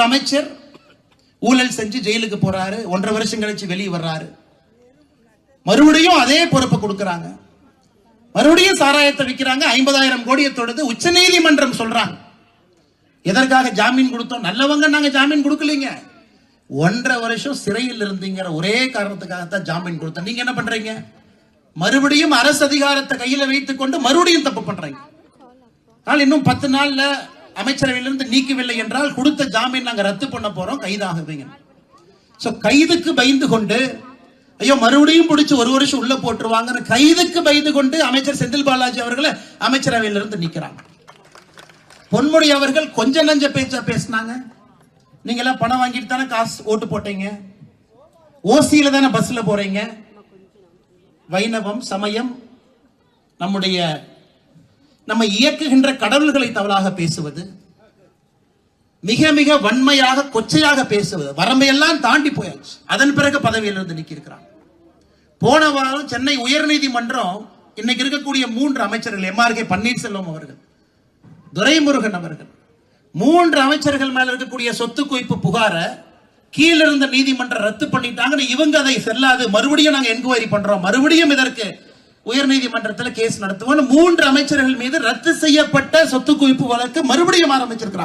ஒரு அமைச்சர் ஊழல் செஞ்சு ஜெயிலுக்கு போறாரு ஒன்றரை வருஷம் கழிச்சு வெளியே வர்றாரு. மறுபடியும் அதே பொறுப்பை கொடுக்கறாங்க. மறுபடியும் சாராயத்தை விற்கிறாங்க ஐம்பதாயிரம் கோடியை தொடுது உச்ச நீதிமன்றம் சொல்றாங்க. எதற்காக ஜாமீன் கொடுத்தோம்? நல்லவங்க நாங்க ஜாமீன் கொடுக்கலீங்க. ஒன்றரை வருஷம் சிறையில் இருந்தீங்கிற ஒரே காரணத்துக்காகத்தான் ஜாமீன் கொடுத்தோம். நீங்க என்ன பண்றீங்க? மறுபடியும் அரசு அதிகாரத்தை கையில வைத்துக் கொண்டு மறுபடியும் தப்பு பண்றீங்க. ஆனால் இன்னும் பத்து நாள்ல அமைச்சரவையிலிருந்து நீக்கவில்லை என்றால் கொடுத்த ஜாமீன் நாங்க ரத்து பண்ண போறோம் கைதாகுவீங்க சோ கைதுக்கு பயந்து கொண்டு ஐயோ மறுபடியும் பிடிச்சி ஒரு வருஷம் உள்ள போட்டுருவாங்கன்னு கைதுக்கு பயந்து கொண்டு அமைச்சர் செந்தில் பாலாஜி அவர்களை அமைச்சரவையிலிருந்து நீக்கிறாங்க. பொன்முடி அவர்கள் கொஞ்ச நஞ்ச பேச்சா பேசினாங்க. நீங்க எல்லாம் பணம் வாங்கிட்டு தானே காசு ஓட்டு போட்டீங்க? ஓசியில தானே பஸ்ல போறீங்க? வைணவம் சமயம் நம்முடைய நம்ம இயக்குகின்ற கடவுள்களை தவறாக பேசுவது மிக மிக வன்மையாக கொச்சையாக பேசுவது வரம்பையெல்லாம் தாண்டி போயாச்சு. அதன் பிறகு பதவியிலிருந்து நீக்கியிருக்கிறாங்க போன வாரம் சென்னை உயர்நீதிமன்றம் இன்னைக்கு இருக்கக்கூடிய மூன்று அமைச்சர்கள் எம்ஆர் கே பன்னீர்செல்வம் அவர்கள் துரைமுருகன் அவர்கள் மூன்று அமைச்சர்கள் மேல இருக்கக்கூடிய சொத்து குவிப்பு புகாரை கீழ இருந்த நீதிமன்றம் ரத்து பண்ணிட்டாங்கன்னு இவங்க அதை செல்லாது. மறுபடியும் நாங்க என்கொயரி பண்றோம். மறுபடியும் இதற்கு உயர்நீதிமன்றத்தில் கேஸ் நடத்துவோம் மூன்று அமைச்சர்கள் மீது ரத்து செய்யப்பட்ட சொத்து குவிப்பு வழக்கு மறுபடியும் ஆரம்பிச்சிருக்கிறார்